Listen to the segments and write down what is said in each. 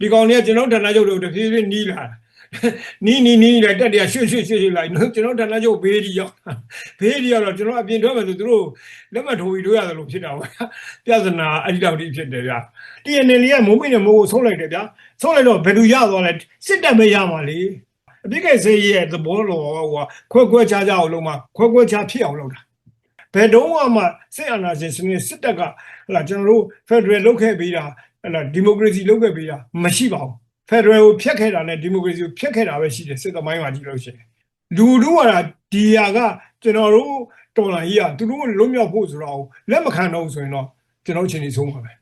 ဒီကောင်တွေကကျွန်တော်ဌာနချုပ်တွေကိုတဖြည်းဖြည်းနီးလာနီးနီးနီးလိုက်တက်တရရွှေ့ရွှေ့ရွှေ့ရွှေ့လိုက်နော်ကျွန်တော်ဌာနချုပ်ဘေးဒီရောက်ဘေးဒီရောက်တော့ကျွန်တော်အပြင်ထွက်မယ်ဆိုသူတို့လက်မှတ်ထိုးပြီးတို့ရတယ်လို့ဖြစ်တာပါပြဿနာအဲ့ဒီတော့ဒီဖြစ်တယ်ဗျာ TNL ကမိုးမိနဲ့မိုးကိုဆုံးလိုက်တယ်ဗျာဆုံးလိုက်တော့ဘယ်သူရသွားလဲစစ်တပ်ပဲရမှာလေအပြစ်ကဲစေးရဲ့သဘောတော်ဟိုခွဲခွဲခြားခြားအောင်လုပ်မှာခွဲခွဲခြားဖြစ်အောင်လုပ်တာဘယ်တော့မှစစ်အာဏာရှင်စနစ်စစ်တပ်ကဟလာကျွန်တော်တို့ Federal လုပ်ခဲ့ပြီးတာ ဟလာဒီမိုကရေစီလုပ်ခဲ့ပြီးတာမရှိပါဘူး Federal ကိုဖျက်ခဲ့တာနဲ့ဒီမိုကရေစီကိုဖျက်ခဲ့တာပဲရှိတယ်စစ်သမိုင်းမှာကြည့်လို့ရှိရင်လူတို့ကဒီဟာကကျွန်တော်တို့တော်လာကြီးကသူတို့လွတ်မြောက်ဖို့ဆိုတော့လက်မခံတော့ဘူးဆိုရင်တော့ကျွန်တော်ချင်းနေဆုံးပါပဲ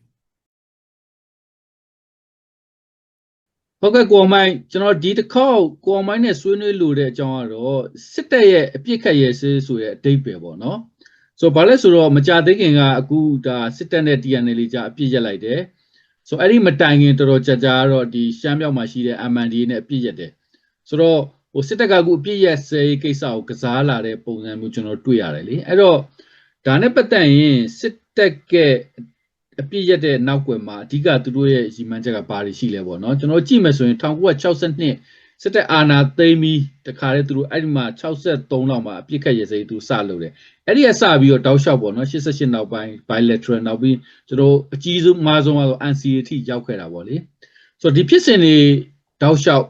ဟုတ်ကဲ့ကိုအောင်မိုင်းကျွန်တော်ဒီတစ်ခေါက်ကိုအောင်မိုင်းနဲ့ဆွေးနွေးလို့တဲ့အကြောင်းကတော့စစ်တပ်ရဲ့အပြစ်ခတ်ရဲ့ဆေးဆိုတဲ့အတိတ်ပဲပေါ့နော်ဆိုတော့ဘာလဲဆိုတော့မကြသေးခင်ကအခုဒါစစ်တပ်နဲ့ TNL ကြားအပြစ်ရက်လိုက်တယ် ဆိုတော့အဲ့ဒီမတိုင်ခင်တော်တော်ကြာကြာကတော့ဒီရှမ်းမြောက်မှာရှိတဲ့ MND နဲ့အပြစ်ရက်တယ်ဆိုတော့ဟိုစစ်တပ်ကအခုအပြစ်ရက်ဆေးကိစ္စကိုကစားလာတဲ့ပုံစံမျိုးကျွန်တော်တွေ့ရတယ်လေအဲ့တော့ဒါနဲ့ပတ်သက်ရင်စစ်တပ်ကအပြစ်ရက်တဲ့နောက်ွယ်မှာအဓိကသူတို့ရဲ့ရည်မှန်းချက်ကဘာတွေရှိလဲပေါ့နော်ကျွန်တော်ကြည့်မယ်ဆိုရင်1962 စစ်တပ်အာဏာသိမ်းပြီးတခါတည်းသူတို့အဲ့ဒီမှာ63လောက်မှာအပြစ်ခတ်ရစေးသူစလုပ်တယ်အဲ့ဒီကစပြီးတော့တောက်လျှောက်ပေါ့နော်88နောက်ပိုင်း bilateral နောက်ပြီးကျွန်တော်အကြီးဆုံးအမားဆုံးကတော့ NCA ထိရောက်ခဲ့တာပေါ့လေဆိုတော့ဒီဖြစ်စဉ်တွေတောက်လျှောက်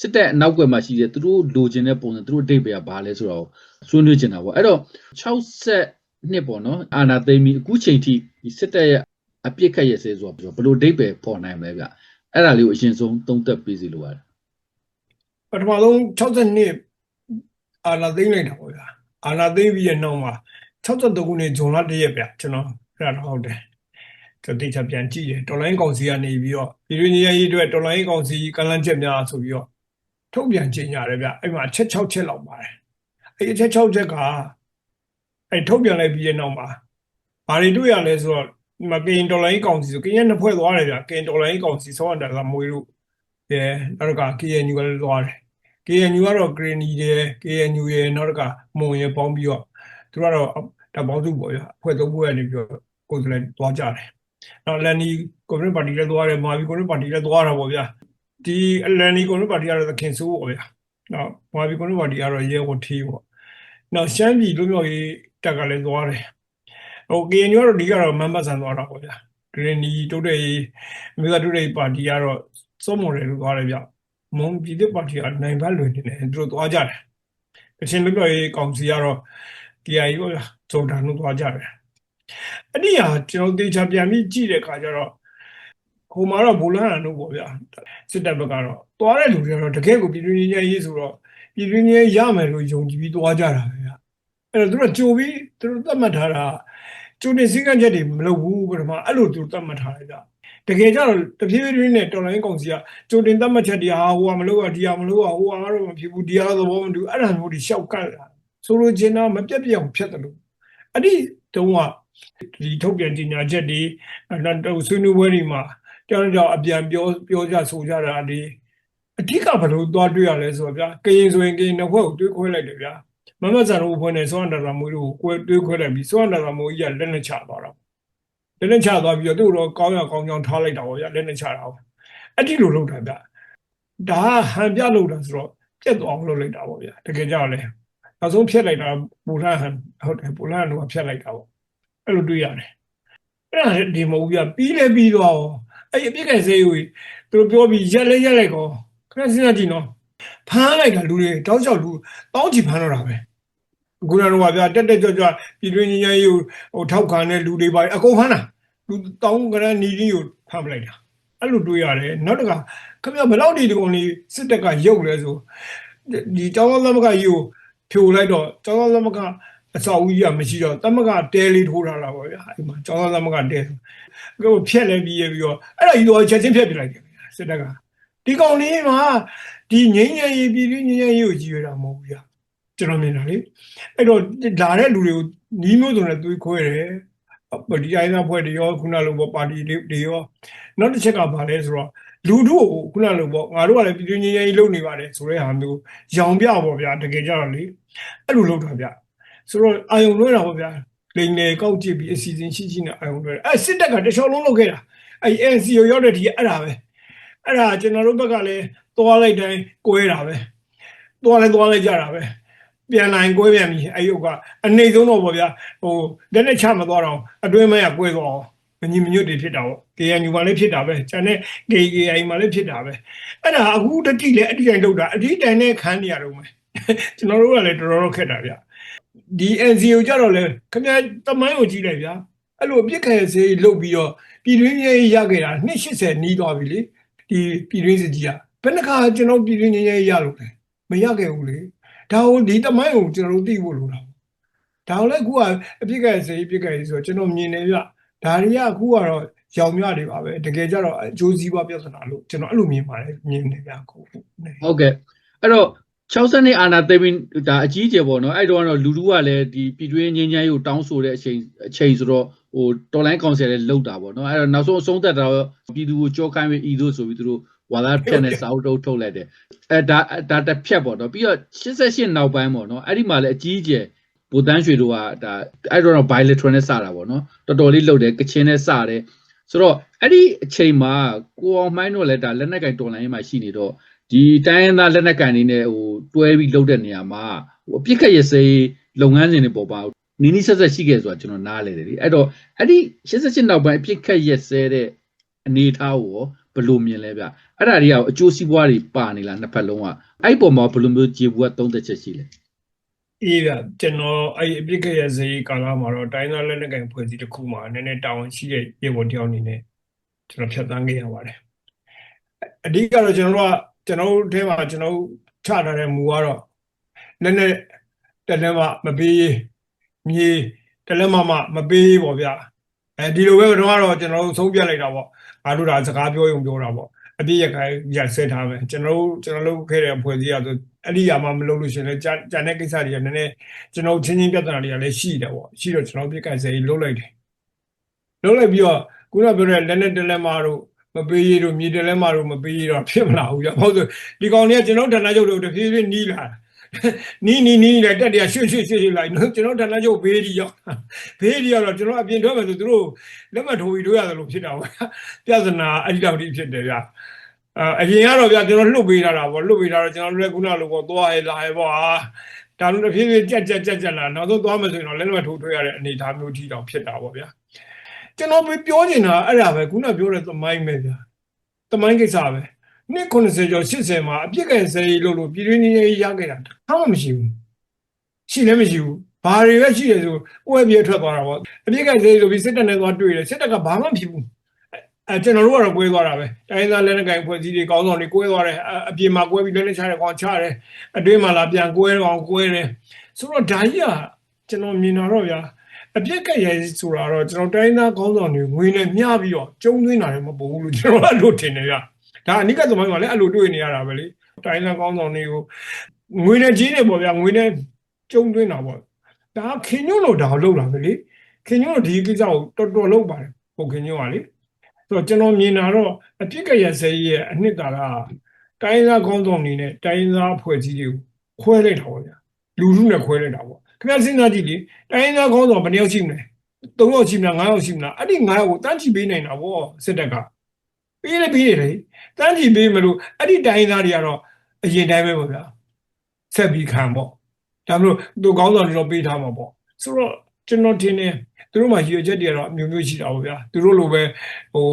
စစ်တပ်အနောက်ွယ်မှာရှိတဲ့သူတို့လိုချင်တဲ့ပုံစံသူတို့အတိတ်ပဲကဘာလဲဆိုတော့ဆွေးနွေးချင်တာပေါ့အဲ့တော့60နှစ်ပေါ့နော်အာဏာသိမ်းပြီးအခုချိန်ထိဒီစစ်တပ်ရဲ့အပြစ်ခတ်ရစေးဆိုတော့ဘယ်လိုအတိတ်ပဲပေါ်နိုင်မလဲဗျအဲ့ဒါလေးကိုအရင်ဆုံးသုံးသပ်ပေးစီလိုပါတယ် ပထမဆုံး60နှစ်အာနာသိမ့်လိုက်တာပေါ့ဗျာအာနာသိမ့်ပြီးရနောက်မှာ63ခုနှစ်ဇွန်လ1ရက်ဗျကျွန်တော်အဲ့ဒါတော့ဟုတ်တယ်ကျွန်တော်တိကျပြန်ကြည့်တယ်တော်လိုင်းကောင်စီကနေပြီးတော့ပြည်တွင်းရေးရေးအတွက်တော်လိုင်းကောင်စီကလန်းချက်များဆိုပြီးတော့ထုတ်ပြန်ကြေညာတယ်ဗျအဲ့မှာချက်6ချက်လောက်ပါတယ်အဲ့ဒီချက်6ချက်ကအဲ့ထုတ်ပြန်လိုက်ပြီးရနောက်မှာဘာတွေတွေ့ရလဲဆိုတော့ဒီမှာကရင်တော်လိုင်းကောင်စီဆိုကရင်နှစ်ဖွဲ့သွားတယ်ဗျကရင်တော်လိုင်းကောင်စီဆောင်းတယ်ကမွေးလို့အဲနောက်က KNU ကလည်းသွားတယ် KNU ကတော့ Greeny တယ် KNU ရယ်နောက်တစ်ခါမုံရယ်ပေါင်းပြီးတော့သူတို့ကတော့တပေါင်းစုပေါ့ဗျာအဖွဲ့သုံးဖွဲ့ကနေပြီးတော့ကိုယ်စလဲသွားကြတယ်။နောက်လန်နီကွန်မြူနတီပါတီလည်းသွားတယ်မာဘီကွန်မြူနတီပါတီလည်းသွားတာပေါ့ဗျာ။ဒီလန်နီကွန်မြူနတီပါတီကတော့သခင်ဆိုးပေါ့ဗျာ။နောက်မာဘီကွန်မြူနတီပါတီကတော့ရဲဝတ်ထေးပေါ့။နောက်ရှမ်းပြည်လူမျိုးရေးတက်ကလည်းသွားတယ်။ဟို KNU ကတော့ဒီကတော့မမ်ဘတ်ဆန်သွားတာပေါ့ဗျာ။ Greeny တိုးတဲ့ရေးအမျိုးသားတိုးတဲ့ရေးပါတီကတော့စောမော်တယ်လို့သွားတယ်ဗျ။ မွန်ပြည်သစ်ပါတီကနိုင်ဘက်လွင်နေတယ်သူတို့သွားကြတယ်။ကချင်လူမျိုးရေးကောင်စီကတော့ KIA ပေါ့ဗျာဇော်တန်တို့သွားကြတယ်။အဲ့ဒီဟာကျွန်တော်တေချာပြန်ပြီးကြည့်တဲ့အခါကျတော့ဟိုမှာတော့ဘူလန်တို့ပေါ့ဗျာစစ်တပ်ဘက်ကတော့သွားတဲ့လူတွေကတော့တကယ်ကိုပြည်တွင်းရေးရေးဆိုတော့ပြည်တွင်းရေးရမယ်လို့ယုံကြည်ပြီးသွားကြတာပဲဗျာ။အဲ့တော့သူတို့ကြိုပြီးသူတို့သတ်မှတ်ထားတာကြိုတင်စည်းကမ်းချက်တွေမလုပ်ဘူးပထမအဲ့လိုသူတို့သတ်မှတ်ထားလိုက်တာ တကယ်ကြတော့တဖြည်းဖြည်းနဲ့တော်လိုင်းကောင်စီကကြိုတင်သတ်မှတ်ချက်တွေဟာဟိုကမလို့ကဒီဟာမလို့ကဟိုကတော့မဖြစ်ဘူးဒီဟာသဘောမတူအဲ့ဒါမျိုးတွေရှောက်ကတ်လာဆိုလိုချင်တာမပြတ်ပြတ်အောင်ဖြတ်တယ်လို့အဲ့ဒီတုန်းကဒီထုတ်ပြန်ကြေညာချက်တွေနောက်တော့ဆွေးနွေးပွဲတွေမှာကြောင်ကြောင်အပြန်ပြောပြောကြဆိုကြတာဒီအဓိကဘယ်လိုသွားတွေ့ရလဲဆိုတော့ဗျာကရင်ဆိုရင်ကရင်နှစ်ခွက်ကိုတွေးခွဲလိုက်တယ်ဗျာမမဆန်တို့ဖွဲ့နေစောန္ဒရာမွေးတို့ကိုတွေးခွဲလိုက်ပြီးစောန္ဒရာမွေးကြီးကလက်နဲ့ချသွားတော့ လက်နဲ့ချသွားပြီးတော့သူ့တော့ကောင်းရကောင်းကြောင်ထားလိုက်တာပေါ့ဗျာလက်နဲ့ချတာပေါ့အဲ့ဒီလိုလုပ်တာဗျာဒါကဟန်ပြလို့တာဆိုတော့ပြက်သွားအောင်လုပ်လိုက်တာပေါ့ဗျာတကယ်ကြောက်လဲနောက်ဆုံးဖြတ်လိုက်တာပူလန်ဟန်ဟုတ်တယ်ပူလန်ကတော့ဖြတ်လိုက်တာပေါ့အဲ့လိုတွေ့ရတယ်အဲ့ဒါဒီမဟုတ်ဘူးဗျာပြီးလဲပြီးသွားအောင်အဲ့အပြစ်ကစေးယူသူတို့ပြောပြီးရက်လဲရက်လိုက်ကောခဏစဉ်းစားကြည့်နော်ဖမ်းလိုက်တာလူတွေတောက်လျှောက်လူတောင်းချီဖမ်းတော့တာပဲခုနကတော့ဗျာတက်တက်ကြွကြွပြည်တွင်းညီညာရေးကိုဟိုထောက်ခံတဲ့လူတွေပါအကုန်ဖမ်းတာ လူတောင်းကရနီကြီးကိုဖမ်းပလိုက်တာအဲ့လိုတွေ့ရတယ်နောက်တစ်ခါခင်ဗျဘယ်လောက်ဒီဒီကောင်လေးစစ်တပ်ကရုပ်လဲဆိုဒီကျောင်းသားသမဂ္ဂကြီးကိုဖြိုလိုက်တော့ကျောင်းသားသမဂ္ဂအဆောက်အဦကြီးကမရှိတော့သမဂ္ဂတဲလေးထိုးထားတာပေါ့ဗျာအဲ့မှာကျောင်းသားသမဂ္ဂတဲဆိုကိုဖြက်လဲပြီးရပြီးတော့အဲ့ဒါကြီးတော့ချက်ချင်းဖြက်ပြလိုက်တယ်စစ်တပ်ကဒီကောင်လေးမှာဒီငိမ့်ငယ်ရေးပြည်ပြည်ငိမ့်ငယ်ရေးကိုကြည့်ရတာမဟုတ်ဘူးဗျာကျွန်တော်မြင်တာလေအဲ့တော့လာတဲ့လူတွေကိုနီးမျိုးစုံနဲ့သွေးခွဲတယ် ဒီအိုင်းသားဖွဲ့တွေရောခုနလိုပေါ့ပါတီတွေရောနောက်တစ်ချက်ကဘာလဲဆိုတော့လူတို့ကိုခုနလိုပေါ့ငါတို့ကလည်းပြည်တွင်းချင်းချင်းလုပ်နေပါတယ်ဆိုတဲ့ဟာမျိုးရောင်ပြပေါ့ဗျာတကယ်ကြတော့လေအဲ့လိုလုပ်တာဗျဆိုတော့အာယုံလွှဲတာပေါ့ဗျာလိန်လေကောက်ကြည့်ပြီးအစီအစဉ်ရှိရှိနဲ့အာယုံလွှဲတယ်အဲ့စစ်တပ်ကတခြားလုံးလုပ်ခဲ့တာအဲ့ NC ကိုရောက်တဲ့ဒီအဲ့ဒါပဲအဲ့ဒါကျွန်တော်တို့ဘက်ကလည်းသွားလိုက်တိုင်းကွဲတာပဲသွားလဲသွားလိုက်ကြတာပဲ ပြန်လာရင်ကွဲပြန်ပြီအဲ့ရုပ်ကအနှိမ့်ဆုံးတော့ဗောဗျာဟိုလက်နဲ့ချမသွားတော့အတွင်းမရကွဲသွားအောင်မညီမညွတ်တွေဖြစ်တာပေါ့ KNU မှာလည်းဖြစ်တာပဲကျန်တဲ့ KKI မှာလည်းဖြစ်တာပဲအဲ့ဒါအခုတတိလည်းအတိအကျလောက်တာအတိအကျနဲ့ခံနေရတော့မယ်ကျွန်တော်တို့ကလည်းတော်တော်ခက်တာဗျဒီ NCO ကြတော့လေခင်ဗျာတမိုင်းကိုကြည့်လိုက်ဗျာအဲ့လိုအပြစ်ခဲစေးလုတ်ပြီးတော့ပြည်တွင်းရေးရခဲ့တာ280နီးသွားပြီလေဒီပြည်တွင်းစစ်ကြီးကဘယ်နှခါကျွန်တော်ပြည်တွင်းရေးရလို့လဲမရခဲ့ဘူးလေ ဒါကိုဒီတမိုင်းကိုကျွန်တော်တို့သိဖို့လိုတာဒါကိုလည်းအခုကအပြစ်ခဲစေးပြစ်ခဲစေးဆိုတော့ကျွန်တော်မြင်နေဗျဒါတွေကအခုကတော့ရောင်မြတွေပါပဲတကယ်ကြတော့အကျိုးစီးပွားပြဿနာလို့ကျွန်တော်အဲ့လိုမြင်ပါတယ်မြင်နေဗျအခုဟုတ်ကဲ့အဲ့တော့60နှစ်အာနာသိပြီးဒါအကြီးအကျယ်ပေါ့နော်အဲ့တော့ကတော့လူလူကလည်းဒီပြည်တွင်းငင်းချမ်းရေးကိုတောင်းဆိုတဲ့အချိန်အချိန်ဆိုတော့ဟိုတော်လိုင်းကောင်ဆယ်လည်းလောက်တာပေါ့နော်အဲ့တော့နောက်ဆုံးအဆုံးသက်တာတော့ပြည်သူကိုကြောခိုင်းပြီးဤသို့ဆိုပြီးသူတို့ ဝါသာဖြတ်နဲ့စာအုပ်တုပ်ထုတ်လိုက်တယ်အဲဒါဒါတစ်ဖြတ်ပေါ့နော်ပြီးတော့88နောက်ပိုင်းပေါ့နော်အဲ့ဒီမှာလည်းအကြီးအကျယ်ဘူတန်းရွှေတို့ကဒါအဲ့တော့ bilateral နဲ့စတာပေါ့နော်တော်တော်လေးလှုပ်တယ်ကချင်နဲ့စတယ်ဆိုတော့အဲ့ဒီအချိန်မှာကိုအောင်မိုင်းတို့လည်းဒါလက်နက်ကင်တော်လိုင်းမှာရှိနေတော့ဒီတိုင်းရင်းသားလက်နက်ကန်တွေနဲ့ဟိုတွဲပြီးလှုပ်တဲ့နေရာမှာဟိုအပြစ်ခတ်ရစေးလုပ်ငန်းစဉ်တွေပေါ်ပါနီးနီးဆက်ဆက်ရှိခဲ့ဆိုတာကျွန်တော်နားလဲတယ်ဒီအဲ့တော့အဲ့ဒီ88နောက်ပိုင်းအပြစ်ခတ်ရစေးတဲ့အနေအထားကိုရော ဘယ်လိုမြင်လဲဗျအဲ့ဒါတွေကအကျိုးစီးပွားတွေပါနေလားနှစ်ဖက်လုံးကအဲ့ပေါ်မှာဘယ်လိုမျိုးခြေဘူးကသုံးသက်ချက်ရှိလဲအေးဗျကျွန်တော်အဲ့ဒီအပြစ်ခရစေးကာလမှာတော့တိုင်းသားလက်နက်ကင်ဖွဲ့စည်းတစ်ခုမှာနည်းနည်းတာဝန်ရှိတဲ့ရေပေါ်တယောက်အနေနဲ့ကျွန်တော်ဖြတ်သန်းခဲ့ရပါတယ်အဓိကတော့ကျွန်တော်တို့ကကျွန်တော်တို့ထဲမှာကျွန်တော်တို့ချထားတဲ့မူကတော့နည်းနည်းတလည်းမမပေးရေးမြေတလည်းမမမပေးရေးပေါ့ဗျာအဲဒီလိုပဲတော့ကတော့ကျွန်တော်တို့ဆုံးပြတ်လိုက်တာပေါ့ အားတို့ဒါစကားပြောရုံပြောတာပေါ့အပြည့်ရခိုင်ရဆက်ထားမယ်ကျွန်တော်တို့ကျွန်တော်လုပ်ခဲ့တဲ့ဖွဲ့စည်းရဆိုအဲ့ဒီအမှမလုပ်လို့ရှရင်လည်းကြာကြာတဲ့ကိစ္စတွေကနည်းနည်းကျွန်တော်ချင်းချင်းပြဿနာတွေကလည်းရှိတယ်ပေါ့ရှိတော့ကျွန်တော်ပြစ်ကစေးလုပ်လိုက်တယ်လုပ်လိုက်ပြီးတော့ခုနပြောတဲ့လက်နဲ့တလက်မတို့မပေးရတို့မြေတလက်မတို့မပေးရတော့ဖြစ်မလာဘူးကြောင့်ဟုတ်ဆိုဒီကောင်တွေကကျွန်တော်ဌာနချုပ်တို့တဖြည်းဖြည်းနီးလာ နီးနီးနီးနဲ့တက်တရားရွှေ့ရွှေ့ရွှေ့ရွှေ့လိုက်နော်ကျွန်တော်ဌာနချုပ်ဘေးဒီရောက်ဘေးဒီရောက်တော့ကျွန်တော်အပြင်ထွက်မယ်ဆိုသူတို့လက်မှတ်ထိုးပြီးတို့ရတယ်လို့ဖြစ်တာပေါ့ပြဿနာအဲ့ဒီတော့ဒီဖြစ်တယ်ဗျအအရင်ကတော့ဗျကျွန်တော်လှုပ်ပေးထားတာပေါ့လှုပ်ပေးထားတော့ကျွန်တော်လည်းခုနလိုပေါ့သွားရလာရပေါ့ဟာဒါလို့တဖြည်းဖြည်းကြက်ကြက်ကြက်ကြက်လာနောက်ဆုံးသွားမယ်ဆိုရင်တော့လက်မှတ်ထိုးထွက်ရတဲ့အနေအထားမျိုးထိတောင်ဖြစ်တာပေါ့ဗျာကျွန်တော်ပြောနေတာအဲ့ဒါပဲခုနပြောတဲ့သမိုင်းပဲဗျာသမိုင်းကိစ္စပဲ နှစ်90ကျော်80မှာအပြစ်ကဲစေးလို့လို့ပြည်တွင်းကြီးရခဲ့တာဘာမှမရှိဘူးရှိလည်းမရှိဘူးဘာတွေပဲရှိတယ်ဆိုပွဲပြေထွက်သွားတာပေါ့အပြစ်ကဲစေးဆိုပြီးစစ်တပ်နဲ့သွားတွေ့တယ်စစ်တပ်ကဘာမှမဖြစ်ဘူးအဲကျွန်တော်တို့ကတော့ကွဲသွားတာပဲတိုင်းသားလက်နက်ကိုင်ဖွဲ့စည်းတွေကောင်းဆောင်တွေကွဲသွားတယ်အပြင်မှာကွဲပြီးလက်နက်ချတဲ့ကောင်ချတယ်အတွင်းမှာလာပြန်ကွဲကောင်ကွဲတယ်ဆိုတော့ဒါကြီးကကျွန်တော်မြင်တာတော့ဗျာအပြစ်ကရဲဆိုတာတော့ကျွန်တော်တိုင်းသားကောင်းဆောင်တွေငွေနဲ့မျှပြီးတော့ကျုံသွင်းတာလည်းမပေါ်ဘူးလို့ကျွန်တော်အဲ့လိုထင်တယ်ဗျာ ဒါအနိကသမိုင်းမှာလည်းအဲ့လိုတွေ့နေရတာပဲလေတိုင်းသားကောင်းဆောင်တွေကိုငွေနဲ့ကြီးနေပေါ့ဗျာငွေနဲ့ကျုံသွင်းတာပေါ့ဒါခင်ညွန့်လို့ဒါကိုလောက်လာပဲလေခင်ညွန့်လို့ဒီကိစ္စကိုတော်တော်လောက်ပါတယ်ဟုတ်ခင်ညွန့်ကလေဆိုတော့ကျွန်တော်မြင်တာတော့အပြစ်ကရဲစဲရဲ့အနှစ်သာရတိုင်းသားကောင်းဆောင်တွေနဲ့တိုင်းသားဖွဲ့စည်းတွေကိုခွဲလိုက်တာပေါ့ဗျာလူလူနဲ့ခွဲလိုက်တာပေါ့ခင်ဗျာစဉ်းစားကြည့်လေတိုင်းသားကောင်းဆောင်ဘယ်နှယောက်ရှိမလဲ၃ယောက်ရှိမလား၅ယောက်ရှိမလားအဲ့ဒီ၅ယောက်ကိုတန်းချီပေးနိုင်တာပေါ့စစ်တပ်က ပေးလေပေးလေတန်းချီပေးမလို့အဲ့ဒီတိုင်းသားတွေကတော့အရင်တိုင်းပဲပေါ့ဗျာဆက်ပြီးခံပေါ့ဒါမလို့သူကောင်းဆောင်တွေတော့ပေးထားမှာပေါ့ဆိုတော့ကျွန်တော်ထင်တယ်သူတို့မှရည်ရွယ်ချက်တွေကတော့အမျိုးမျိုးရှိတာပေါ့ဗျာသူတို့လိုပဲဟို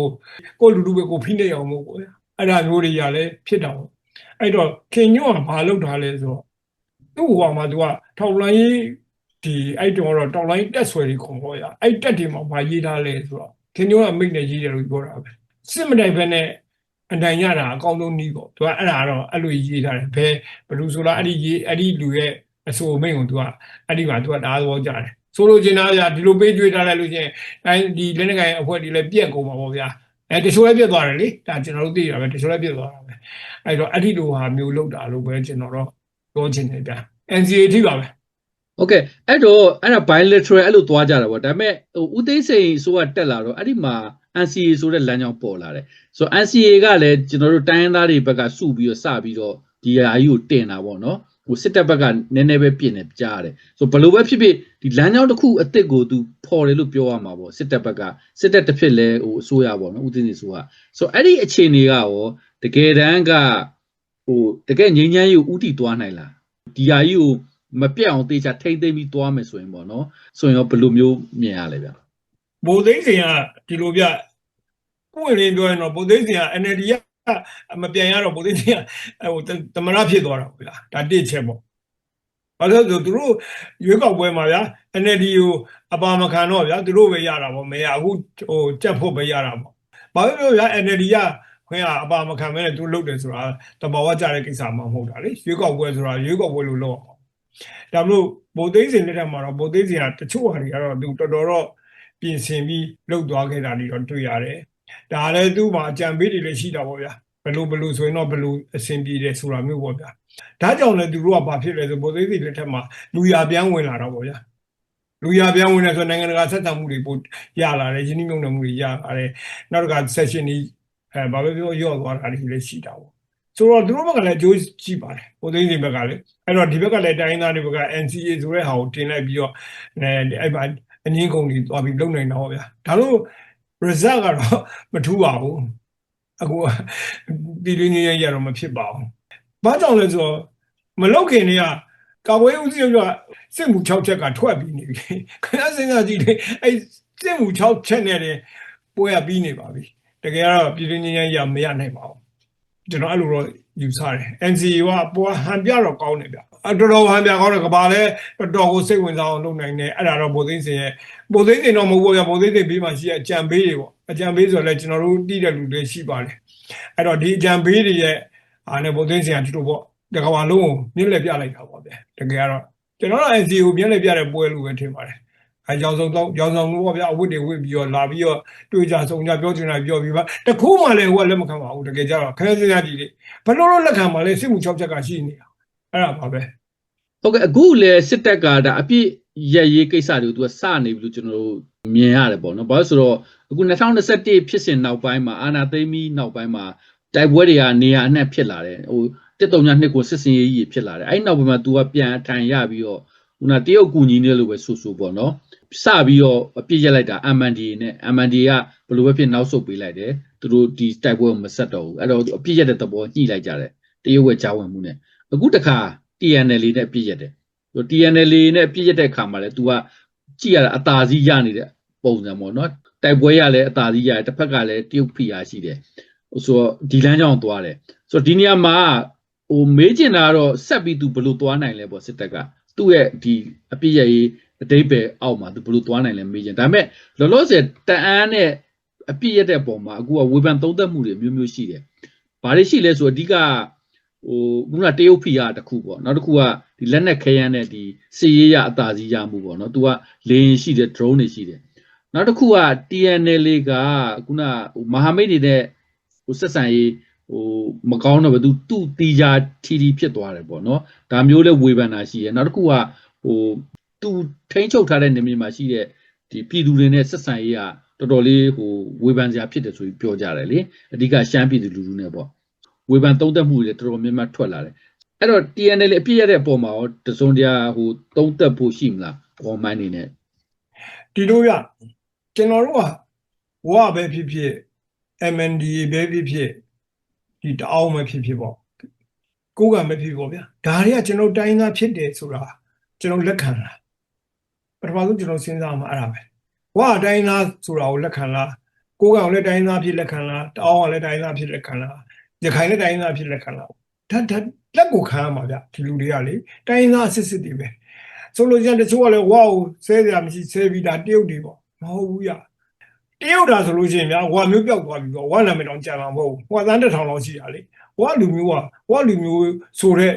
ကိုလူလူပဲကိုဖိနေအောင်မို့ပေါ့ဗျာအဲ့ဒါမျိုးတွေရလဲဖြစ်တာပေါ့အဲ့တော့ခင်ညွန့်ကဘာလုပ်ထားလဲဆိုတော့သူ့ဟိုမှာသူကထောက်လိုင်းဒီအဲ့တုန်းကတော့တောက်လိုင်းတက်ဆွဲတွေခုံပေါ်ရအဲ့တက်တွေမှာဘာရေးထားလဲဆိုတော့ခင်ညွန့်ကမိတ်နဲ့ရေးတယ်လို့ပြောတာပဲ စစ်မတိုင်ဘဲနဲ့အနိုင်ရတာအကောင်းဆုံးနည်းပေါ့သူကအဲ့ဒါကတော့အဲ့လိုရေးထားတယ်ဘယ်ဘလူဆိုလားအဲ့ဒီရေးအဲ့ဒီလူရဲ့အဆိုမိတ်ကိုသူကအဲ့ဒီမှာသူကဒါသဘောကြတယ်ဆိုလိုချင်တာဗျာဒီလိုပေးကြွေးထားလိုက်လို့ချင်းတိုင်းဒီလက်နက်ကိုင်အဖွဲ့ဒီလည်းပြက်ကုန်ပါပေါ့ဗျာအဲတချို့လည်းပြက်သွားတယ်လေဒါကျွန်တော်တို့သိရပါပဲတချို့လည်းပြက်သွားတာပဲအဲ့တော့အဲ့ဒီလိုဟာမျိုးလောက်တာလို့ပဲကျွန်တော်တော့ပြောချင်တယ်ဗျာ NCA ထိပါပဲ โอเคအဲ့တော့အဲ့ဒါ bilateral အဲ့လိုသွားကြတာပေါ့ဒါပေမဲ့ဟိုဦးသိန်းစိန်ဆိုကတက်လာတော့အဲ့ဒီမှာ NCA ဆိုတဲ့လမ်းကြောင်းပေါ်လာတယ်ဆိုတော့ NCA ကလည်းကျွန်တော်တို့တိုင်းရင်းသားတွေဘက်ကစုပြီးတော့စပြီးတော့ဒီဟာကြီးကိုတင်တာပေါ့နော်ဟိုစစ်တပ်ဘက်ကနည်းနည်းပဲပြင်နေကြားရတယ်ဆိုဘယ်လိုပဲဖြစ်ဖြစ်ဒီလမ်းကြောင်းတစ်ခုအစ်စ်ကိုသူဖော်တယ်လို့ပြောရမှာပေါ့စစ်တပ်ဘက်ကစစ်တပ်တစ်ဖြစ်လဲဟိုအစိုးရပေါ့နော်ဦးသိန်းစိန်ဆိုကဆိုအဲ့ဒီအခြေအနေကရောတကယ်တမ်းကဟိုတကယ်ငြိမ်းချမ်းရေးကိုဥတီသွားနိုင်လားဒီဟာကြီးကိုမပြတ်အောင်တေချာထိမ့်သိမ့်ပြီးသွားမယ်ဆိုရင်ပေါ့နော်ဆိုရင်ရောဘယ်လိုမျိုးမြင်ရလဲဗျ ဗိုလ်သိန်းစင်ကဒီလိုပြပွင့်လင်းပြောရင်တော့ဗိုလ်သိန်းစင်က NLD ကမပြန်ရတော့ဗိုလ်သိန်းစင်ကဟိုတမရဖြစ်သွားတာပေါ့ဗျာဒါတစ်ချက်ပေါ့ဘာလို့လဲဆိုသူတို့ရွေးကောက်ပွဲမှာဗျာ NLD ကိုအပါမခံတော့ဗျာသူတို့ပဲရတာပေါ့မရအခုဟိုကြက်ဖို့ပဲရတာပေါ့ဘာလို့လဲဗျာ NLD ကခွင့်ကအပါမခံမဲနဲ့သူလုပ်တယ်ဆိုတာတဘာဝကြတဲ့ကိစ္စမှမဟုတ်တာလေရွေးကောက်ပွဲဆိုတာရွေးကောက်ပွဲလို့လုပ်အောင်ဒါမလို့ဗိုလ်သိန်းစင်လက်ထက်မှာတော့ဗိုလ်သိန်းစင်ကတချို့ဟာတွေကတော့သူတော်တော်တော့ ပြင်ဆင်ပြီးလှုပ်သွားခဲ့တာတွေတော့တွေ့ရတယ်။ဒါလည်းသူ့မှာအကြံပေးတွေလည်းရှိတာပေါ့ဗျာ။ဘယ်လိုဘယ်လိုဆိုရင်တော့ဘယ်လိုအဆင်ပြေတယ်ဆိုတာမျိုးပေါ့ဗျာ။ဒါကြောင့်လည်းသူတို့ကဘာဖြစ်လဲဆိုပိုသိသိလက်ထက်မှာလူရပြန်ဝင်လာတော့ပေါ့ဗျာ။လူရပြန်ဝင်နေဆိုနိုင်ငံတကာဆက်ဆံမှုတွေပိုရလာတယ်ယင်းနှိမ့်နှံမှုတွေရလာတယ်။နောက်တစ်ခါ session ကြီးအဲဘာပဲပြောရော့သွားတာတွေလည်းရှိတာပေါ့။ဆိုတော့သူတို့ဘက်ကလည်းအကျိုးရှိပါတယ်။ပိုသိသိဘက်ကလည်းအဲ့တော့ဒီဘက်ကလည်းတိုင်းသားတွေဘက်က NCA ဆိုတဲ့ဟာကိုတင်လိုက်ပြီးတော့အဲအဲ့ပါအ ငင်းကုန်တွေသွားပြီးလုံနိုင်တော့ဗျာဒါလို့ result ကတော့မထူးပါဘူးအခုပြည်တွင်းကြီးရတော့မဖြစ်ပါဘူးဘာကြောင့်လဲဆိုတော့မလုတ်ခင်တည်းကကာဝေးဦးစီးချုပ်ကစစ်မှု6ချက်ကထွက်ပြီးနေပြီခဏစဉ်းစားကြည့်လေအဲ့စစ်မှု6ချက်နဲ့တည်းပွဲရပြီးနေပါပြီတကယ်ကတော့ပြည်တွင်းကြီးရမရနိုင်ပါဘူးကျွန်တော်အဲ့လိုတော့ယူဆတယ် NCA ကပေါ်ဟန်ပြတော့ကောင်းတယ်ဗျအ တော်တော်ဟန်ပြကောင်းတယ်ကဘာလဲတော်တော်ကိုစိတ်ဝင်စားအောင်လုပ်နိုင်တယ်အဲ့ဒါတော့ဗိုလ်သိန်းစင်ရဲ့ဗိုလ်သိန်းစင်တော့မဟုတ်ဘူးဗျဗိုလ်သိန်းစင်ပြီးမှရှိတဲ့အကြံပေးတွေပေါ့အကြံပေးဆိုတော့လည်းကျွန်တော်တို့တည်တဲ့လူတွေရှိပါတယ်အဲ့တော့ဒီအကြံပေးတွေရဲ့အားနဲ့ဗိုလ်သိန်းစင်ကဒီလိုပေါ့တကဘာလုံးကိုမြင့်လက်ပြလိုက်တာပေါ့ဗျတကယ်ကတော့ကျွန်တော်တို့ NCA ကိုမြင့်လက်ပြတဲ့ပွဲလို့ပဲထင်ပါတယ်အဲကြောင်ဆောင်တော့ကြောင်ဆောင်လို့ပေါ့ဗျအဝတ်တွေဝတ်ပြီးတော့လာပြီးတော့တွေ့ကြဆုံကြပြောချင်တာပြောပြီးပါတခုမှလည်းဟိုကလက်မခံပါဘူးတကယ်ကြတော့ခရစရာကြီးတွေဘယ်လိုလုပ်လက်ခံမှလဲစစ်မှု၆ချက်ကရှိနေတာ အဲ့ဒါပါပဲဟုတ်ကဲ့အခုလေစစ်တပ်ကဒါအပြစ်ရရေးကိစ္စတွေကိုသူကစနေပြီလို့ကျွန်တော်တို့မြင်ရတယ်ပေါ့နော်ဘာလို့ဆိုတော့အခု2021ဖြစ်စဉ်နောက်ပိုင်းမှာအာနာသိမီနောက်ပိုင်းမှာတိုက်ပွဲတွေကနေရာအနှံ့ဖြစ်လာတယ်ဟိုတစ်တုံညာနှစ်ကိုစစ်စင်ရေးကြီးဖြစ်လာတယ်အဲ့နောက်ပိုင်းမှာ तू ကပြန်အထိုင်ရပြီးတော့ခုနတရုတ်ကူညီနေလို့ပဲဆူဆူပေါ့နော်စပြီးတော့အပြစ်ရက်လိုက်တာ MND နဲ့ MND ကဘယ်လိုပဲဖြစ်နောက်ဆုတ်ပေးလိုက်တယ်သူတို့ဒီတိုက်ပွဲကိုမဆက်တော့ဘူးအဲ့တော့အပြစ်ရက်တဲ့သဘောညှိလိုက်ကြတယ်တရုတ်ဝက်ကြောင်းဝင်မှုနဲ့ အခုတခါ TNL နဲ့ပြည့်ရက်တယ်သူ TNL နဲ့ပြည့်ရက်တဲ့ခါမှာလည်း तू ကကြည့်ရတာအသာစီးရနေတဲ့ပုံစံပေါ့နော်တိုက်ပွဲရလည်းအသာစီးရတယ်တစ်ဖက်ကလည်းတရုတ်ဖိအားရှိတယ်ဆိုတော့ဒီလမ်းကြောင်းသွားတယ်ဆိုတော့ဒီနေရာမှာဟိုမေးချင်တာကတော့ဆက်ပြီး तू ဘယ်လိုသွားနိုင်လဲပေါ့စစ်တပ်ကသူ့ရဲ့ဒီအပြည့်ရရေးအတိတ်ပဲအောက်မှာ तू ဘယ်လိုသွားနိုင်လဲမေးချင်ဒါပေမဲ့လောလောဆယ်တန်အန်းနဲ့အပြည့်ရတဲ့ပုံမှာအခုကဝေဖန်သုံးသပ်မှုတွေမျိုးမျိုးရှိတယ်ဘာတွေရှိလဲဆိုတော့အဓိက ဟိုခုနတရုတ်ဖိအားတစ်ခုပေါ့နောက်တစ်ခုကဒီလက်နက်ခဲယမ်းနဲ့ဒီစစ်ရေးရအသာစီးရမှုပေါ့နော်သူကလေရင်ရှိတယ် drone တွေရှိတယ်နောက်တစ်ခုက TNL ကခုနမဟာမိတ်နေတဲ့ဟိုဆက်ဆံရေးဟိုမကောင်းတော့ဘူးသူသူတီကြာထီထီဖြစ်သွားတယ်ပေါ့နော်ဒါမျိုးလဲဝေဖန်တာရှိတယ်နောက်တစ်ခုကဟိုသူထိန်းချုပ်ထားတဲ့နေမြေမှာရှိတဲ့ဒီပြည်သူတွေနဲ့ဆက်ဆံရေးကတော်တော်လေးဟိုဝေဖန်စရာဖြစ်တယ်ဆိုပြီးပြောကြတယ်လေအဓိကရှမ်းပြည်သူလူထုနဲ့ပေါ့ ဝေဖန်သုံးသပ်မှုတွေတော်တော်များများထွက်လာတယ်အဲ့တော့ TNL အပြည့်ရတဲ့အပေါ်မှာရောတစုံတရာဟိုသုံးသပ်ဖို့ရှိမလားပေါ်မိုင်းနေနဲ့ဒီလိုရကျွန်တော်တို့ကဝါပဲဖြစ်ဖြစ် MND ပဲဖြစ်ဖြစ်ဒီတအောင်ပဲဖြစ်ဖြစ်ပေါ့ကိုယ်ကမဖြစ်ပေါ့ဗျာဒါတွေကကျွန်တော်တိုင်းသားဖြစ်တယ်ဆိုတာကျွန်တော်လက်ခံလားပထမဆုံးကျွန်တော်စဉ်းစားမှာအဲ့ဒါပဲဝါတိုင်းသားဆိုတာကိုလက်ခံလားကိုယ်ကလည်းတိုင်းသားဖြစ်လက်ခံလားတအောင်ကလည်းတိုင်းသားဖြစ်လက်ခံလား ရခိုင်လည်းတိုင်းသားဖြစ်လက်ခံလားဒါဒါလက်ကိုခံရမှာဗျဒီလူတွေကလေတိုင်းသားစစ်စစ်တွေပဲဆိုလို့ကျန်တချို့ကလည်းဝါကိုဆဲကြမရှိဆဲပြီးဒါတရုတ်တွေပေါ့မဟုတ်ဘူးရတရုတ်တာဆိုလို့ရှိရင်ဗျာဝါမျိုးပြောက်သွားပြီပေါ့ဝါနာမည်တောင်ကြာမှာမဟုတ်ဘူးဝါသန်းတစ်ထောင်လောက်ရှိတာလေဝါလူမျိုးကဝါလူမျိုးဆိုတဲ့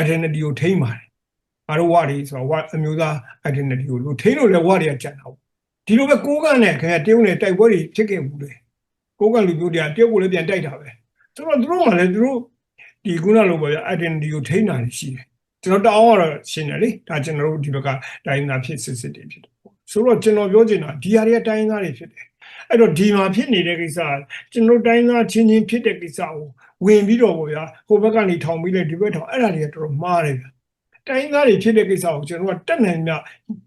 identity ကိုထိမ့်ပါတယ်ငါတို့ဝါတွေဆိုတော့ဝါအမျိုးသား identity ကိုလို့ထိမ့်လို့လည်းဝါတွေကကြာတာပေါ့ဒီလိုပဲကိုးကန့်နဲ့ခင်ဗျတရုတ်နဲ့တိုက်ပွဲတွေဖြစ်ခဲ့ဘူးလေကိုးကန့်လူမျိုးတွေကတရုတ်ကိုလည်းပြန်တိုက်တာပဲ ဆိုတော့သူတို့မှလည်းသူတို့ဒီခုနလိုပဲဗျာ identity ကိုထိမ့်တာရှိတယ်ကျွန်တော်တောင်းရတော့ရှင်းတယ်လေဒါကျွန်တော်တို့ဒီဘက်ကတိုင်းသားဖြစ်စစ်စစ်တွေဖြစ်တယ်ပေါ့ဆိုတော့ကျွန်တော်ပြောချင်တာဒီဟာတွေကတိုင်းသားတွေဖြစ်တယ်အဲ့တော့ဒီမှာဖြစ်နေတဲ့ကိစ္စကျွန်တော်တိုင်းသားချင်းချင်းဖြစ်တဲ့ကိစ္စကိုဝင်ပြီးတော့ပေါ့ဗျာဟိုဘက်ကနေထောင်ပြီးလဲဒီဘက်ထောင်အဲ့ဒါတွေကတော်တော်မှားတယ်ဗျာတိုင်းသားတွေဖြစ်တဲ့ကိစ္စကိုကျွန်တော်ကတက်နိုင်မြ